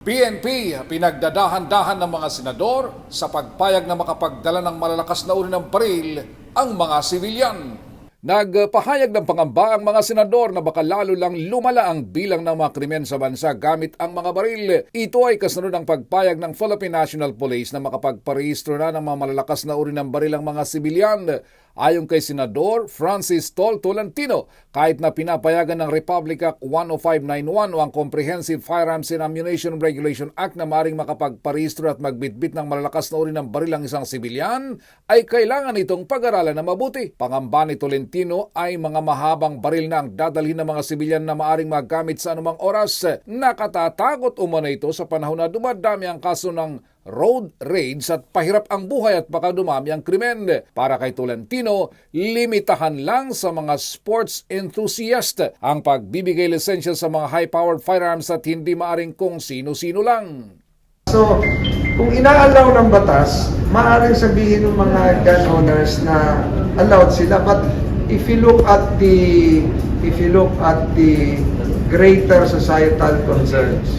PNP pinagdadahan-dahan ng mga senador sa pagpayag na makapagdala ng malalakas na uri ng baril ang mga sibilyan. Nagpahayag ng pangamba ang mga senador na baka lalo lang lumala ang bilang ng mga krimen sa bansa gamit ang mga baril. Ito ay kasunod ng pagpayag ng Philippine National Police na makapagparehistro na ng mga malalakas na uri ng baril ang mga sibilyan. Ayon kay Senador Francis Tol Tolentino, kahit na pinapayagan ng Republic Act 10591 o ang Comprehensive Firearms and Ammunition Regulation Act na maring makapagparehistro at magbitbit ng malalakas na uri ng baril ang isang sibilyan, ay kailangan itong pag-aralan na mabuti. Pangamba ni Tolentino ay mga mahabang baril na ang dadalhin ng mga sibilyan na maaring magamit sa anumang oras. Nakatatakot umano ito sa panahon na dumadami ang kaso ng road raids at pahirap ang buhay at baka dumami ang krimen. Para kay Tolentino, limitahan lang sa mga sports enthusiast ang pagbibigay lisensya sa mga high-powered firearms at hindi maaring kung sino-sino lang. So, kung inaalaw ng batas, maaaring sabihin ng mga gun owners na allowed sila. But if you look at the if you look at the greater societal concerns,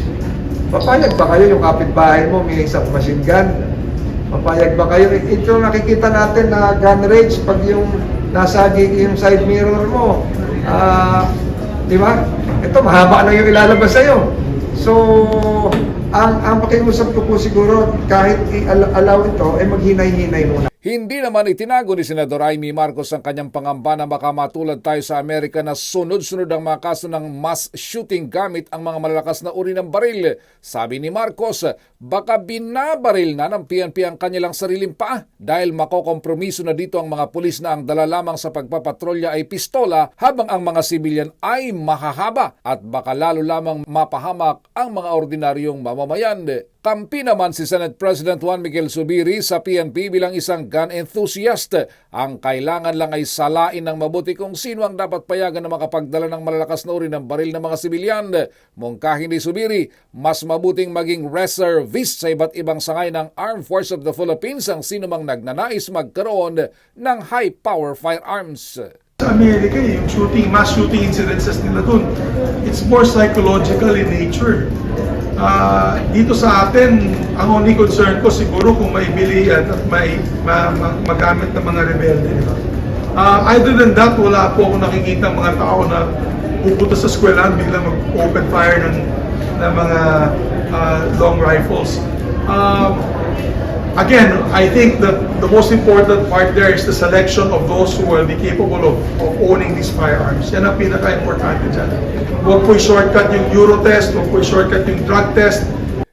papayag ba kayo yung kapitbahay mo may isang machine gun? Papayag ba kayo? Ito nakikita natin na gun range pag yung nasa gig yung side mirror mo. Ah, di ba? Ito mahaba na yung ilalabas sa'yo. So, ang ang pakiusap ko po siguro kahit i-allow ito ay maghinay-hinay muna. Hindi naman itinago ni Senador Amy Marcos ang kanyang pangamba na baka matulad tayo sa Amerika na sunod-sunod ang mga kaso ng mass shooting gamit ang mga malalakas na uri ng baril. Sabi ni Marcos, baka binabaril na ng PNP ang kanilang sariling paa dahil makokompromiso na dito ang mga pulis na ang dala lamang sa pagpapatrolya ay pistola habang ang mga sibilyan ay mahahaba at baka lalo lamang mapahamak ang mga ordinaryong mamamayan. Kampi naman si Senate President Juan Miguel Subiri sa PNP bilang isang gun enthusiast. Ang kailangan lang ay salain ng mabuti kung sino ang dapat payagan na makapagdala ng malalakas na uri ng baril ng mga sibilyan. Mungkahin ni Subiri, mas mabuting maging reservist sa iba't ibang sangay ng Armed Force of the Philippines ang sino mang nagnanais magkaroon ng high-power firearms. Sa Amerika, yung shooting, mass shooting incidences nila dun, it's more psychological in nature. Ah, dito sa atin, ang only concern ko siguro kung may bilihan at may ma, ma- magamit ng mga rebelde. di ba? Ah, other than that, wala po ako nakikita mga tao na pupunta sa eskwelahan biglang mag-open fire ng, ng mga ah, long rifles. Um, Again, I think that the most important part there is the selection of those who will be capable of, of owning these firearms. Yan ang pinaka-importante dyan. Huwag po shortcut yung Euro test, huwag po shortcut yung drug test,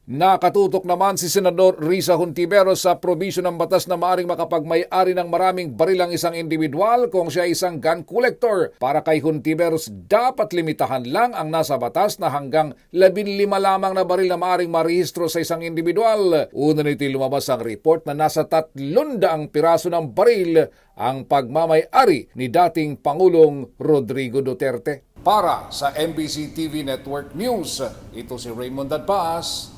Nakatutok naman si Senador Risa Hontiveros sa provision ng batas na maaring makapagmay-ari ng maraming baril ang isang individual kung siya isang gun collector. Para kay Hontiveros, dapat limitahan lang ang nasa batas na hanggang 15 lamang na baril na maaring marehistro sa isang individual. Una nito lumabas ang report na nasa 300 piraso ng baril ang pagmamay-ari ni dating Pangulong Rodrigo Duterte. Para sa MBC TV Network News, ito si Raymond Dadpaas.